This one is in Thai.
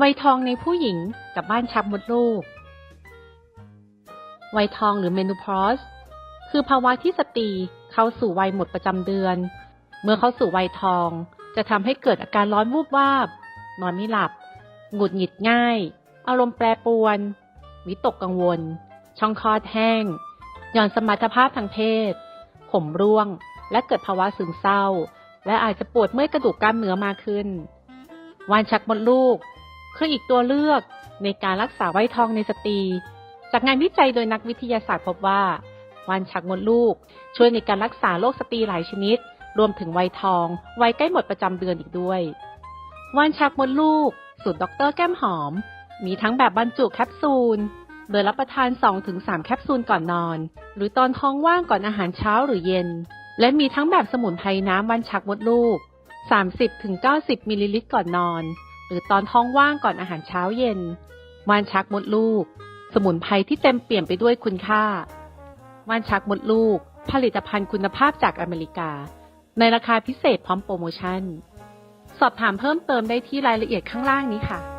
วัยทองในผู้หญิงกับบ้านชักมดลูก วัยทองหรือเมนูพอสคือภาวะที่สตรีเข้าสู่วัยหมดประจำเดือน เมื่อเข้าสู่วัยทอง จะทำให้เกิดอาการร้อนวูบวาบ นอนไม่หลับ หงุดหงิดง่าย อารมณ์แปรปรวน วิตกกังวล ช่องคลอดแห้ง หย่อนสมรรถภาพทางเพศ ผมร่วง และเกิดภาวะซึมเศร้า และอาจจะปวดเมื่อยกระดูกกล้ามเนื้อมากขึ้น วานชักมดลูก คืออีกตัวเลือกในการรักษาไว้ทองในสตรี จากงานวิจัยโดยนักวิทยาศาสตร์พบว่าวานชักมดลูก ช่วยในการรักษาโรคสตรีหลายชนิด รวมถึงวัยทองวัยใกล้หมดประจำเดือนอีกด้วยวานชักมดลูก สูตรดรแก้มหอม มีทั้งแบบบรรจุแคปซูล โดยรับประทาน 2-3 แคปซูลก่อนนอน หรือตอนท้องว่างก่อนอาหารเช้าหรือเย็น และมีทั้งแบบสมุนไพรน้ำวันชักมดลูก 30-90 มิลลิลิตรก่อนนอน รือตอนท้องว่างก่อนอาหารเช้าเย็นวานชักมดลูก สมุนไพรที่เต็มเปี่ยมไปด้วยคุณค่าวานชักมดลูก ผลิตภัณฑ์คุณภาพจากอเมริกา ในราคาพิเศษพร้อมโปรโมชั่น สอบถามเพิ่มเติมได้ที่รายละเอียดข้างล่างนี้ค่ะ